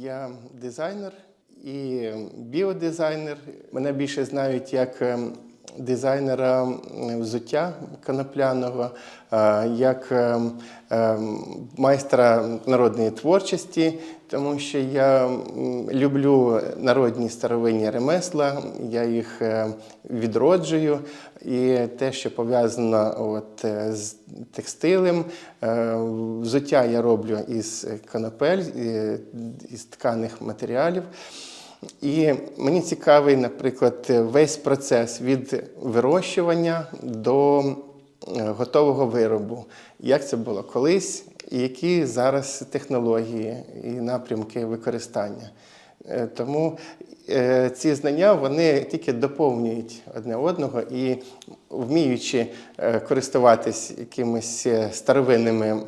Я дизайнер і біодизайнер. Мене більше знають як ем, дизайнера взуття конопляного, е, як ем, ем, майстра народної творчості, тому що я люблю народні старовинні ремесла, я їх е, відроджую. І те, що пов'язано от, е, з текстилем, е, взуття я роблю із конопель, із тканих матеріалів. І мені цікавий, наприклад, весь процес від вирощування до готового виробу. Як це було колись, і які зараз технології і напрямки використання. Е, Тому е, ці знання вони тільки доповнюють одне одного і вміючи е, користуватись якимись е, старовинними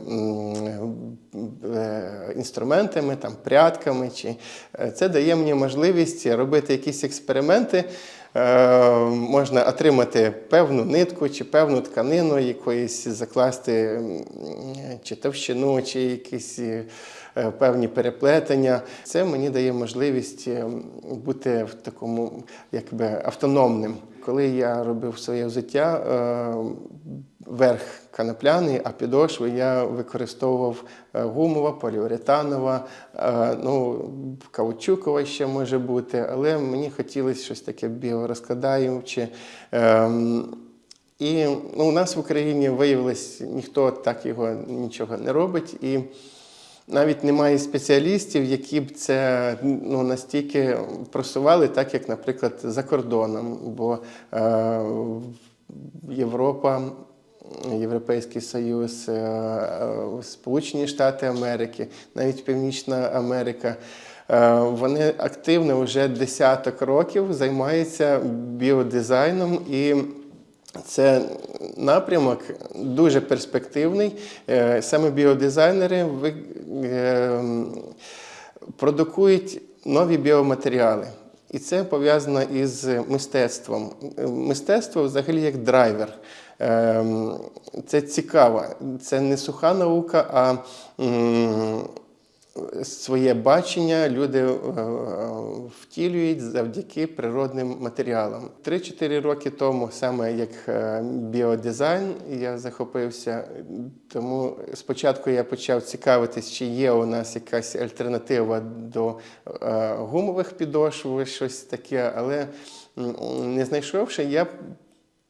е, інструментами, там, прядками, чи, е, це дає мені можливість робити якісь експерименти. Е, Можна отримати певну нитку чи певну тканину, якоїсь закласти чи товщину, чи якісь е, певні переплетення. Це мені дає можливість е, бути в такому якби автономним. Коли я робив своє взуття, верх канопляний, а підошви я використовував е, гумова, поліуретанова, е, ну, каучукова ще може бути, але мені хотілося щось таке біорозкладаюче. Ем, І ну, у нас в Україні виявилось, ніхто так його нічого не робить. І навіть немає спеціалістів, які б це ну, настільки просували, так як, наприклад, за кордоном. Бо е, Європа, Європейський Союз, е, е, Сполучені Штати Америки, навіть Північна Америка. е, Вони активно вже десяток років займаються біодизайном і це напрямок дуже перспективний. Саме біодизайнери продукують нові біоматеріали. І це пов'язано із мистецтвом. Мистецтво взагалі як драйвер. Ем, Це цікаво. Це не суха наука, а своє бачення люди е, втілюють завдяки природним матеріалам. 3-4 роки тому, саме як е, біодизайн, я захопився. Тому спочатку я почав цікавитись, чи є у нас якась альтернатива до е, гумових підошв, щось таке, але не знайшовши, я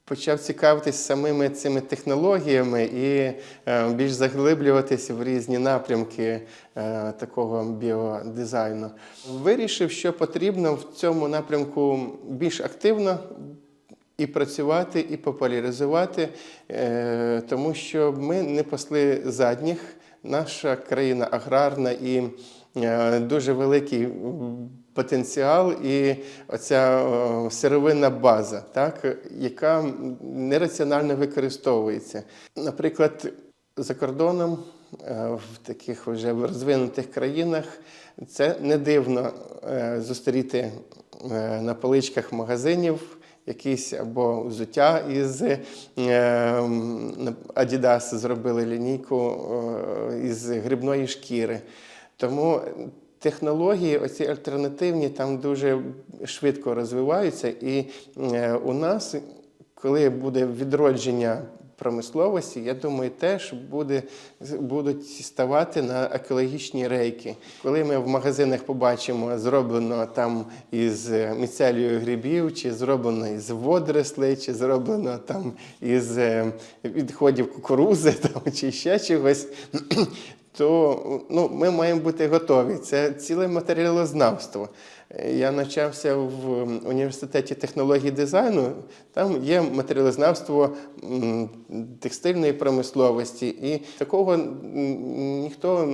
почав цікавитись самими цими технологіями і е, більш заглиблюватися в різні напрямки е, такого біодизайну. Вирішив, що потрібно в цьому напрямку більш активно. І працювати, і популяризувати, е, тому що ми не пасли задніх. Наша країна аграрна і дуже великий потенціал, і оця е, сировинна база, так, яка нераціонально використовується. Наприклад, за кордоном, е, в таких вже розвинутих країнах, це не дивно е, зустріти на поличках магазинів якісь або взуття із Adidas зробили лінійку із грибної шкіри. Тому технології, оці альтернативні, там дуже швидко розвиваються. І е, у нас, коли буде відродження промисловості, я думаю, теж буде, будуть ставати на екологічні рейки. Коли ми в магазинах побачимо, зроблено там із міцелію грибів, чи зроблено із водорослей, чи зроблено там із е, відходів кукурузи, там, чи ще чогось. То ну, ми маємо бути готові. Це ціле матеріалознавство. Я навчався в університеті технологій дизайну. Там є матеріалознавство текстильної промисловості, і такого ніхто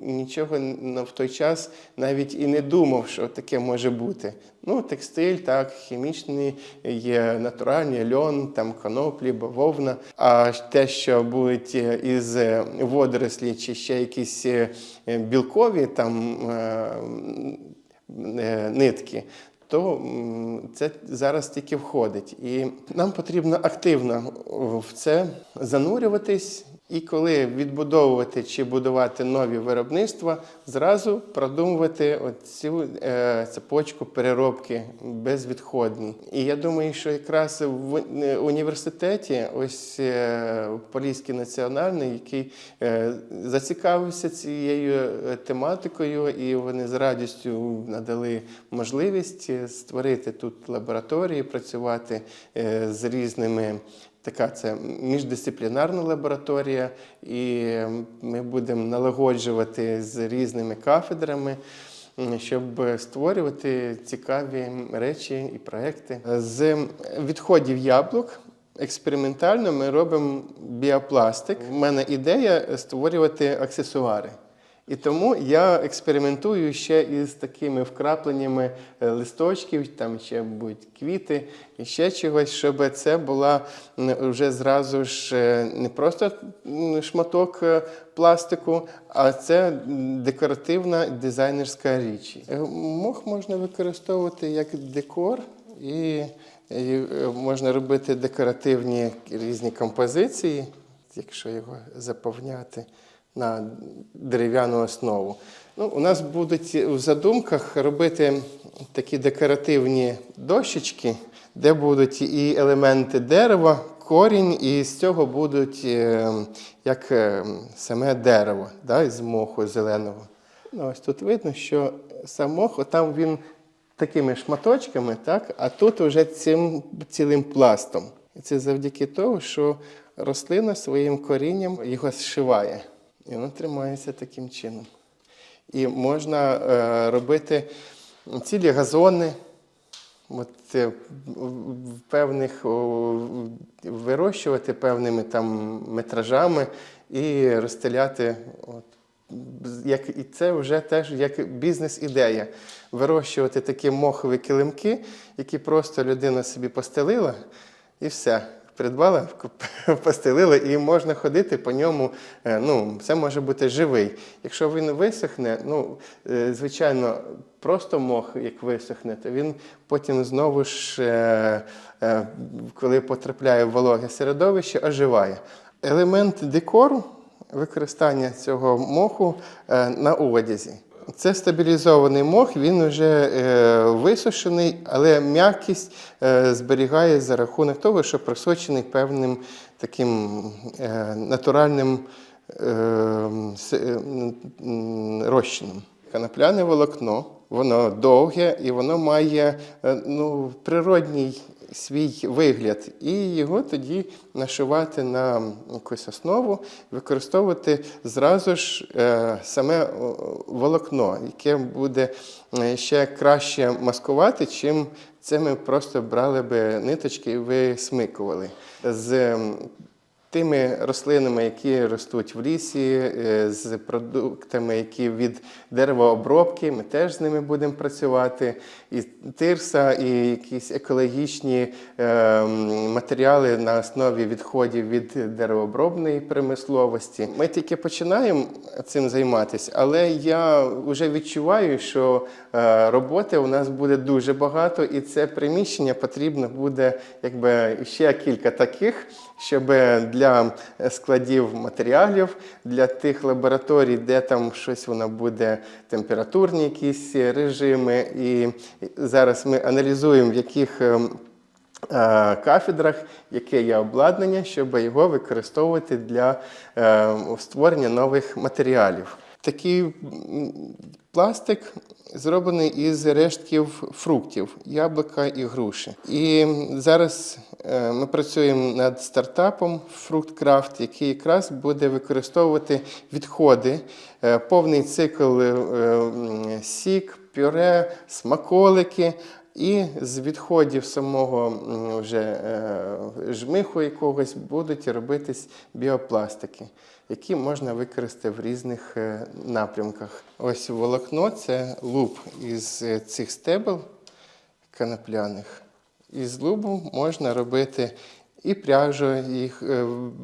нічого в той час навіть і не думав, що таке може бути. Ну, текстиль, так, хімічний, є натуральний льон, там коноплі, бавовна. А те, що будуть е, із е, водорослі чи ще якісь е, білкові там. Е, нитки, то це зараз тільки входить. І нам потрібно активно в це занурюватись. І коли відбудовувати чи будувати нові виробництва, зразу продумувати цю е, цепочку переробки безвідходній. І я думаю, що якраз в е, університеті, ось е, Поліський національний, який зацікавився цією тематикою, і вони з радістю надали можливість створити тут лабораторії, працювати з різними. Така це міждисциплінарна лабораторія, і ми будемо налагоджувати з різними кафедрами, щоб створювати цікаві речі і проекти. З відходів яблук експериментально ми робимо біопластик. У мене ідея створювати аксесуари. І тому я експериментую ще із такими вкрапленнями е, листочків, там ще будуть квіти і ще чогось, щоб це була вже зразу ж е, не просто шматок е, пластику, а це декоративна дизайнерська річ. Мох можна використовувати як декор і, можна робити декоративні різні композиції, якщо його заповняти на дерев'яну основу. Ну, у нас будуть в задумках робити такі декоративні дощечки, де будуть і елементи дерева, корінь, і з цього будуть е, як е, саме дерево да, з моху зеленого. Ну, ось тут видно, що сам мох, там він такими шматочками, так, а тут вже цим цілим пластом. І це завдяки тому, що рослина своїм корінням його зшиває. І воно тримається таким чином. І можна е, робити цілі газони, от, е, певних, вирощувати певними там метражами і розстеляти. От, як, і це вже теж як бізнес-ідея. Вирощувати такі мохові килимки, які просто людина собі постелила, і все. Придбала, постелила, і можна ходити по ньому. е, Ну, це може бути живий. Якщо він висохне, ну, е, звичайно, просто мох, як висохне, то він потім знову ж, е, коли потрапляє в вологе середовище, оживає. Елемент декору використання цього моху на одязі. Це стабілізований мох, він вже е, висушений, але м'якість е, зберігає за рахунок того, що просочений певним таким е, натуральним е, е, розчином. Канапляне волокно, воно довге і воно має е, ну, природній свій вигляд, і його тоді нашивати на якусь основу, використовувати зразу ж е, саме волокно, яке буде е, ще краще маскувати, чим це ми просто брали би ниточки і висмикували. З тими рослинами, які ростуть в лісі, е, з продуктами, які від деревообробки, ми теж з ними будемо працювати. І тирса, і якісь екологічні е, матеріали на основі відходів від деревообробної промисловості. Ми тільки починаємо цим займатися, але я вже відчуваю, що е, роботи у нас буде дуже багато, і це приміщення потрібно буде якби ще кілька таких, щоб для складів матеріалів, для тих лабораторій, де там щось воно буде температурні якісь режими. І зараз ми аналізуємо, в яких е, кафедрах, яке є обладнання, щоб його використовувати для е, створення нових матеріалів. Такий пластик зроблений із рештків фруктів, яблука і груші. І зараз е, ми працюємо над стартапом Fruitcraft, який якраз буде використовувати відходи, е, повний цикл е, сік, пюре, смаколики. І з відходів самого вже е, жмиху якогось будуть робитись біопластики, які можна використати в різних е, напрямках. Ось волокно це луб із е, цих стебел канапляних. Із лубу можна робити і пряжу, їх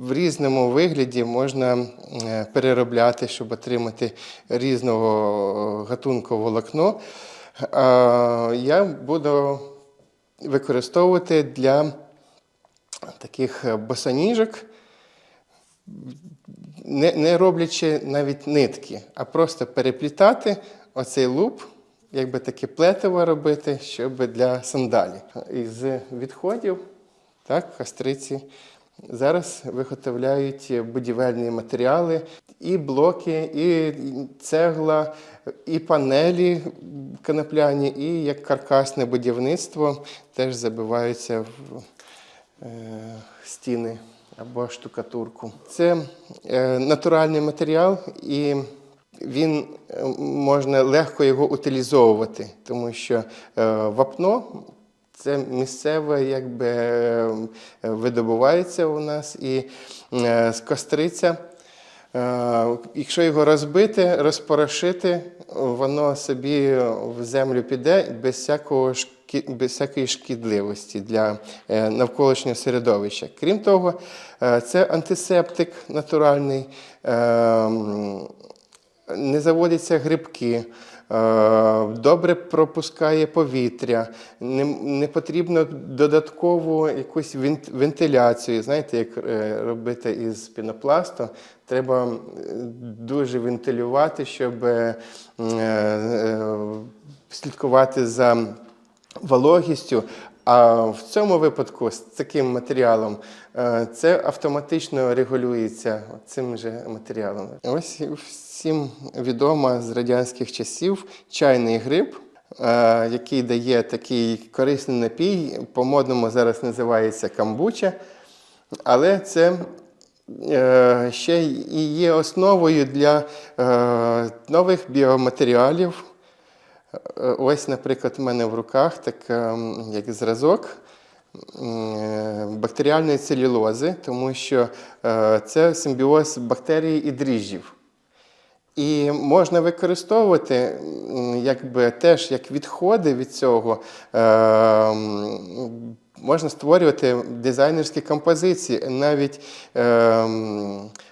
в різному вигляді можна переробляти, щоб отримати різного гатунку волокно. Я буду використовувати для таких босоніжок не, не роблячи навіть нитки, а просто переплітати оцей луп, якби таке плетиво робити, щоб для сандалів. Із відходів, так, кастриці. Зараз виготовляють будівельні матеріали, і блоки, і цегла, і панелі конопляні, і як каркасне будівництво теж забиваються в е, стіни або штукатурку. Це е, натуральний матеріал, і він е, можна легко його утилізовувати, тому що вапно це місцеве, якби е, видобувається у нас і е, з костриця. Е, Якщо його розбити, розпорошити, воно собі в землю піде без всякого без всякої шкідливості для е, навколишнього середовища. Крім того, е, це антисептик натуральний, е, не заводяться грибки. е, Добре пропускає повітря, не, не потрібно додаткову якусь вентиляцію. Знаєте, як е, робити із пінопласту, треба дуже вентилювати, щоб е, слідкувати за вологістю. А в цьому випадку з таким матеріалом е, це автоматично регулюється цим же матеріалом. Ось всім відомо з радянських часів чайний гриб, е, який дає такий корисний напій, по-модному зараз називається камбуча, але це е, ще і є основою для нових біоматеріалів. Е, Ось, наприклад, у мене в руках так, ем, як зразок е, бактеріальної целюлози, тому що е, це симбіоз бактерій і дріжджів. І можна використовувати якби, теж як відходи від цього. Можна створювати дизайнерські композиції, навіть е,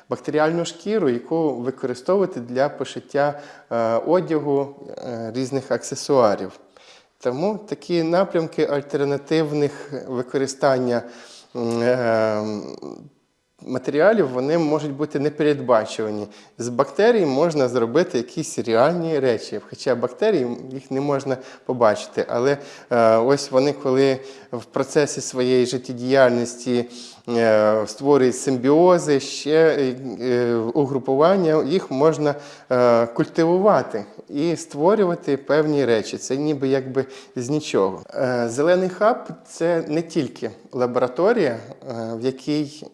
бактеріальну шкіру, яку використовувати для пошиття е, одягу е, різних аксесуарів. Тому такі напрямки альтернативних використання е, матеріалів вони можуть бути непередбачувані. З бактерій можна зробити якісь реальні речі, хоча бактерії їх не можна побачити. Але е, ось вони, коли в процесі своєї життєдіяльності е, створюють симбіози, ще е, угрупування, їх можна культивувати і створювати певні речі. Це ніби якби з нічого. Зелений хаб це не тільки лабораторія, в якій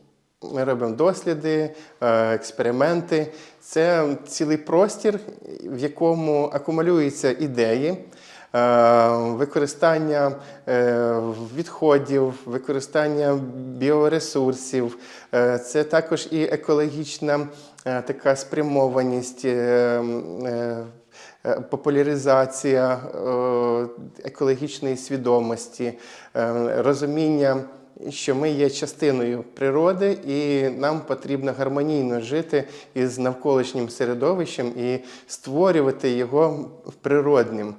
ми робимо досліди, е, експерименти. Це цілий простір, в якому акумулюються ідеї, е, використання е, відходів, використання біоресурсів. Це також і екологічна така спрямованість. Популяризація екологічної свідомості, розуміння що ми є частиною природи, і нам потрібно гармонійно жити із навколишнім середовищем і створювати його природним.